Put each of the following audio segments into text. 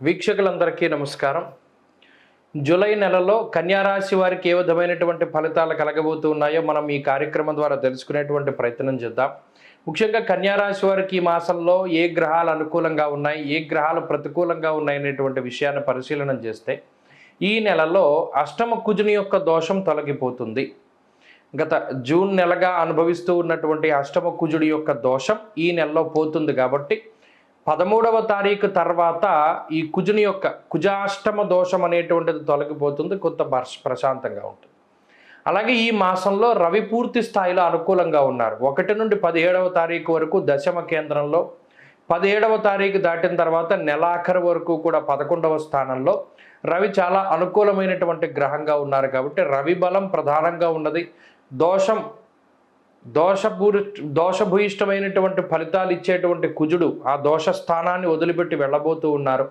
వీక్షకులందరికీ నమస్కారం. జూలై నెలలో కన్యారాశి వారికి ఏ విధమైనటువంటి ఫలితాలు కలగబోతూ ఉన్నాయో మనం ఈ కార్యక్రమం ద్వారా తెలుసుకునేటువంటి ప్రయత్నం చేద్దాం. ముఖ్యంగా కన్యారాశి వారికి ఈ మాసంలో ఏ గ్రహాలు అనుకూలంగా ఉన్నాయి ఏ గ్రహాలు ప్రతికూలంగా ఉన్నాయి అనేటువంటి విషయాన్ని పరిశీలన చేస్తే ఈ నెలలో అష్టమ కుజుని యొక్క దోషం తొలగిపోతుంది. గత జూన్ నెలగా అనుభవిస్తూ ఉన్నటువంటి అష్టమ కుజుడి యొక్క దోషం ఈ నెలలో పోతుంది కాబట్టి పదమూడవ తారీఖు తర్వాత ఈ కుజుని యొక్క కుజాష్టమ దోషం అనేటువంటిది తొలగిపోతుంది కొంత ప్రశాంతంగా ఉంటుంది. అలాగే ఈ మాసంలో రవి పూర్తి స్థాయిలో అనుకూలంగా ఉన్నారు. ఒకటి నుండి పదిహేడవ తారీఖు వరకు దశమ కేంద్రంలో పదిహేడవ తారీఖు దాటిన తర్వాత నెలాఖరు వరకు కూడా పదకొండవ స్థానంలో రవి చాలా అనుకూలమైనటువంటి గ్రహంగా ఉన్నారు కాబట్టి రవి బలం ప్రధానంగా ఉన్నది. దోషం దోషపూరి దోషభూయిష్టమైనటువంటి ఫలితాలు ఇచ్చేటువంటి కుజుడు ఆ దోష స్థానాన్ని వదిలిపెట్టి వెళ్ళబోతూ ఉన్నారు.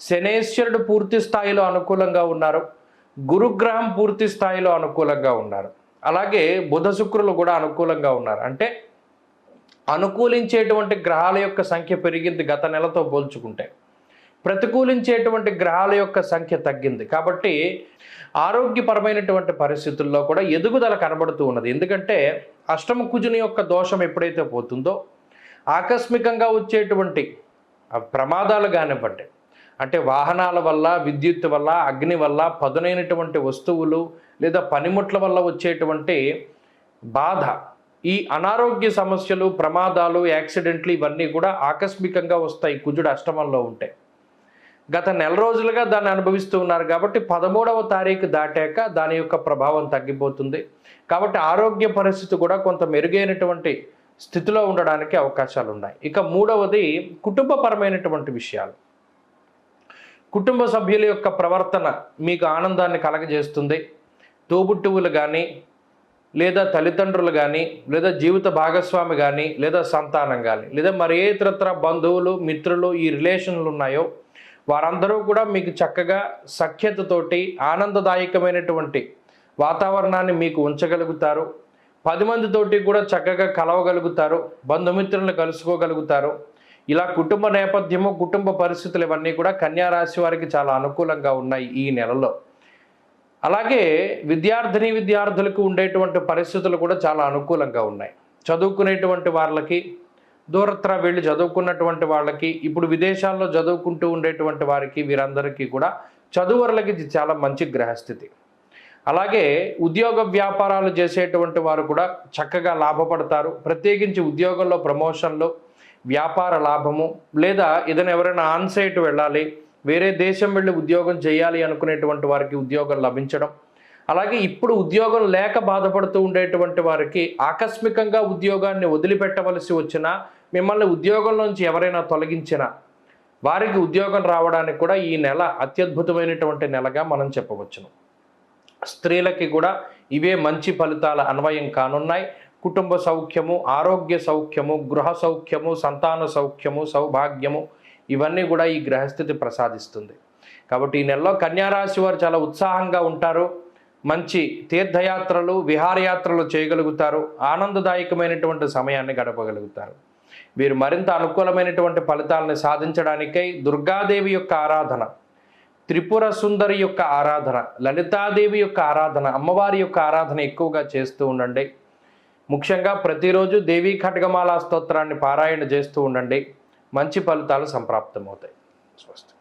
శనేశ్వరుడు పూర్తి స్థాయిలో అనుకూలంగా ఉన్నారు. గురుగ్రహం పూర్తి స్థాయిలో అనుకూలంగా ఉన్నారు. అలాగే బుధ శుక్రులు కూడా అనుకూలంగా ఉన్నారు. అంటే అనుకూలించేటువంటి గ్రహాల యొక్క సంఖ్య పెరిగింది గత నెలతో పోల్చుకుంటే. ప్రతికూలించేటువంటి గ్రహాల యొక్క సంఖ్య తగ్గింది. కాబట్టి ఆరోగ్యపరమైనటువంటి పరిస్థితుల్లో కూడా ఎదుగుదల కనబడుతూ ఉన్నది. ఎందుకంటే అష్టమ కుజుని యొక్క దోషం ఎప్పుడైతే పోతుందో ఆకస్మికంగా వచ్చేటువంటి ప్రమాదాలు కానివ్వండి అంటే వాహనాల వల్ల విద్యుత్ వల్ల అగ్ని వల్ల పదునైనటువంటి వస్తువులు లేదా పనిముట్ల వల్ల వచ్చేటువంటి బాధ ఈ అనారోగ్య సమస్యలు ప్రమాదాలు యాక్సిడెంట్లు ఇవన్నీ కూడా ఆకస్మికంగా వస్తాయి కుజుడు అష్టమంలో ఉంటే. గత నెల రోజులుగా దాన్ని అనుభవిస్తూ ఉన్నారు కాబట్టి పదమూడవ తారీఖు దాటాక దాని యొక్క ప్రభావం తగ్గిపోతుంది. కాబట్టి ఆరోగ్య పరిస్థితి కూడా కొంత మెరుగైనటువంటి స్థితిలో ఉండడానికి అవకాశాలు ఉన్నాయి. ఇక మూడవది కుటుంబపరమైనటువంటి విషయాలు. కుటుంబ సభ్యుల యొక్క ప్రవర్తన మీకు ఆనందాన్ని కలగజేస్తుంది. తోబుట్టువులు కానీ లేదా తల్లిదండ్రులు కానీ లేదా జీవిత భాగస్వామి కానీ లేదా సంతానం కానీ లేదా మరి ఏ ఇతరత్ర బంధువులు మిత్రులు ఈ రిలేషన్లు ఉన్నాయో వారందరూ కూడా మీకు చక్కగా సఖ్యతతోటి ఆనందదాయకమైనటువంటి వాతావరణాన్ని మీకు ఉంచగలుగుతారు. పది మందితోటి కూడా చక్కగా కలవగలుగుతారు బంధుమిత్రులను కలుసుకోగలుగుతారు. ఇలా కుటుంబ నేపథ్యము కుటుంబ పరిస్థితులు ఇవన్నీ కూడా కన్యా రాశి వారికి చాలా అనుకూలంగా ఉన్నాయి ఈ నెలలో. అలాగే విద్యార్థిని విద్యార్థులకు ఉండేటువంటి పరిస్థితులు కూడా చాలా అనుకూలంగా ఉన్నాయి. చదువుకునేటువంటి వాళ్ళకి దూరత్ర వెళ్ళి చదువుకున్నటువంటి వాళ్ళకి ఇప్పుడు విదేశాల్లో చదువుకుంటూ ఉండేటువంటి వారికి వీరందరికీ కూడా చదువులకి ఇది చాలా మంచి గ్రహస్థితి. అలాగే ఉద్యోగ వ్యాపారాలు చేసేటువంటి వారు కూడా చక్కగా లాభపడతారు. ప్రత్యేకించి ఉద్యోగంలో ప్రమోషన్లు వ్యాపార లాభము లేదా ఏదైనా ఎవరైనా ఆన్సైట్ వెళ్ళాలి వేరే దేశం వెళ్ళి ఉద్యోగం చేయాలి అనుకునేటువంటి వారికి ఉద్యోగం లభించడం. అలాగే ఇప్పుడు ఉద్యోగం లేక బాధపడుతూ ఉండేటువంటి వారికి ఆకస్మికంగా ఉద్యోగాన్ని వదిలిపెట్టవలసి వచ్చినా మిమ్మల్ని ఉద్యోగం నుంచి ఎవరైనా తొలగించినా వారికి ఉద్యోగం రావడానికి కూడా ఈ నెల అత్యద్భుతమైనటువంటి నెలగా మనం చెప్పవచ్చును. స్త్రీలకి కూడా ఇవే మంచి ఫలితాల అన్వయం కానున్నాయి. కుటుంబ సౌఖ్యము ఆరోగ్య సౌఖ్యము గృహ సౌఖ్యము సంతాన సౌఖ్యము సౌభాగ్యము ఇవన్నీ కూడా ఈ గ్రహస్థితి ప్రసాదిస్తుంది. కాబట్టి ఈ నెలలో కన్యారాశి వారు చాలా ఉత్సాహంగా ఉంటారు. మంచి తీర్థయాత్రలు విహారయాత్రలు చేయగలుగుతారు. ఆనందదాయకమైనటువంటి సమయాన్ని గడపగలుగుతారు. వీరు మరింత అనుకూలమైనటువంటి ఫలితాలను సాధించడానికై దుర్గాదేవి యొక్క ఆరాధన త్రిపుర సుందరి యొక్క ఆరాధన లలితాదేవి యొక్క ఆరాధన అమ్మవారి యొక్క ఆరాధన ఎక్కువగా చేస్తూ ఉండండి. ముఖ్యంగా ప్రతిరోజు దేవీ ఖడ్గమాలా స్తోత్రాన్ని పారాయణ చేస్తూ ఉండండి. మంచి ఫలితాలు సంప్రాప్తమవుతాయి. స్వస్తి.